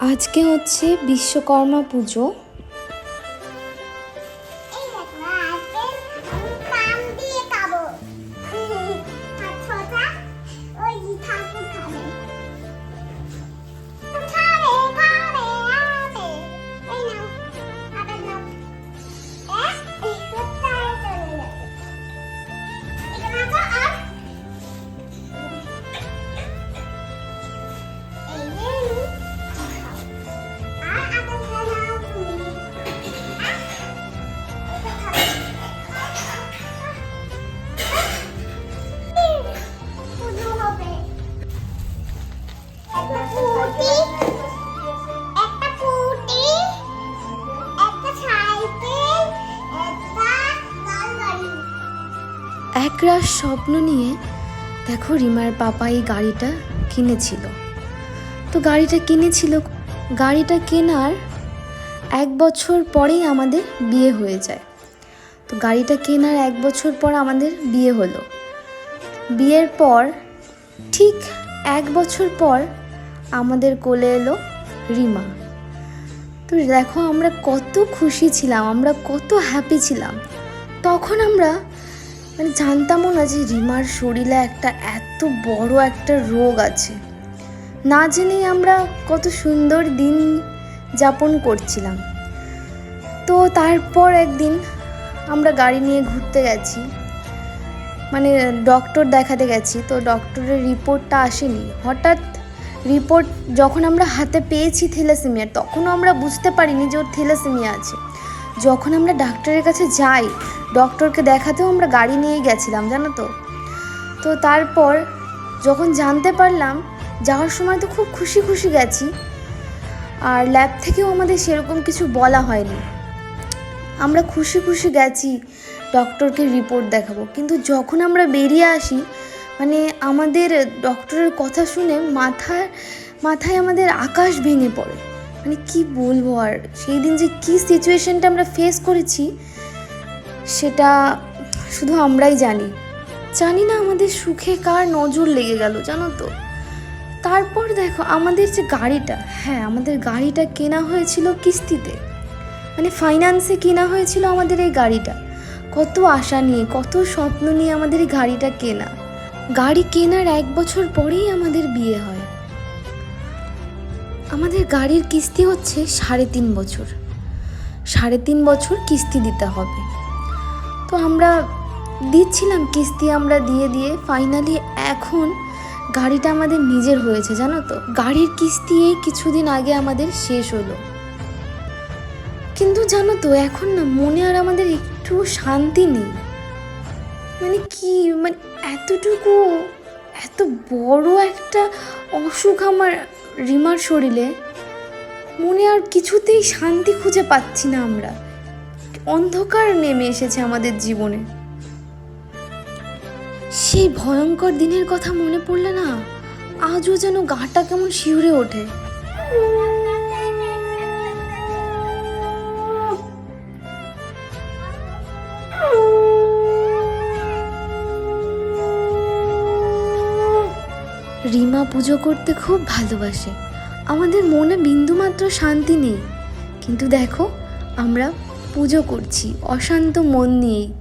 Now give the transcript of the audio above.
আজকে হচ্ছে বিশ্বকর্মা পুজো। একরাশ স্বপ্ন নিয়ে দেখো রিমার পাপা এই গাড়িটা কিনেছিল। তো গাড়িটা কিনেছিল, গাড়িটা কেনার এক বছর পরেই আমাদের বিয়ে হয়ে যায়। তো গাড়িটা কেনার এক বছর পর আমাদের বিয়ে হলো। বিয়ের পর, ঠিক এক বছর পর আমাদের কোলে এলো রিমা। তো দেখো আমরা কত খুশি ছিলাম, আমরা কত হ্যাপি ছিলাম। তখন আমরা মানে জানতামও না যে রিমার শরীরে একটা এত বড় একটা রোগ আছে। না জেনেই আমরা কত সুন্দর দিন যাপন করছিলাম। তো তারপর একদিন আমরা গাড়ি নিয়ে ঘুরতে গেছি। মানে ডক্টর দেখাতে গেছি, তো ডক্টরের রিপোর্টটা আসেনি। হঠাৎ রিপোর্ট যখন আমরা হাতে পেয়েছি থ্যালাসেমিয়া, তখনও আমরা বুঝতে পারিনি যে ওর থ্যালাসেমিয়া আছে। যখন আমরা ডাক্তারের কাছে যাই, ডক্টরকে দেখাতেও আমরা গাড়ি নিয়ে গেছিলাম, জানো তো? তো তারপর যখন জানতে পারলাম, যাওয়ার সময় তো খুব খুশি খুশি গেছি। আর ল্যাব থেকেও আমাদের সেরকম কিছু বলা হয়নি। আমরা খুশি খুশি গেছি, ডক্টরকে রিপোর্ট দেখাবো। কিন্তু যখন আমরা বেরিয়ে আসি মানে আমাদের ডক্টরের কথা শুনে মাথায় মাথায় আমাদের আকাশ ভেঙে পড়ে। মানে কি বলব আর? সেই দিন যে কী সিচুয়েশনটা আমরা ফেস করেছি, সেটা শুধু আমরাই জানি। জানি না আমাদের সুখে কার নজর লেগে গেল, জানো তো? তারপর দেখো, আমাদের যে গাড়িটা হ্যাঁ আমাদের গাড়িটা কেনা হয়েছিল কিস্তিতে। মানে ফাইন্যান্সে কেনা হয়েছিল আমাদের এই গাড়িটা। কত আশা নিয়ে, কত স্বপ্ন নিয়ে আমাদের এই গাড়িটা কেনা। গাড়ি কেনার এক বছর পরেই আমাদের বিয়ে হয়। আমাদের গাড়ির কিস্তি হচ্ছে সাড়ে তিন বছর। সাড়ে তিন বছর কিস্তি দিতে হবে। তো আমরা দিচ্ছিলাম কিস্তি, আমরা দিয়ে দিয়ে ফাইনালি এখন গাড়িটা আমাদের নিজের হয়েছে, জানো তো? গাড়ির কিস্তি এই কিছুদিন আগে আমাদের শেষ হলো। কিন্তু জানো তো, এখন না মনে আর আমাদের একটু শান্তি নেই। মানে কি মানে এতটুকু এত বড় একটা অসুখ আমার রিমার শরীরে। মনে আর কিছুতেই শান্তি খুঁজে পাচ্ছি না আমরা। অন্ধকার নেমে এসেছে আমাদের জীবনে। সেই ভয়ঙ্কর দিনের কথা মনে পড়লে না, আজও যেন গাটা কেমন শিউরে ওঠে। রিমা পুজো করতে খুব ভালোবাসে। আমাদের মনে বিন্দুমাত্র শান্তি নেই। কিন্তু দেখো, আমরা পুজো করছি, অশান্ত মন নিয়েই।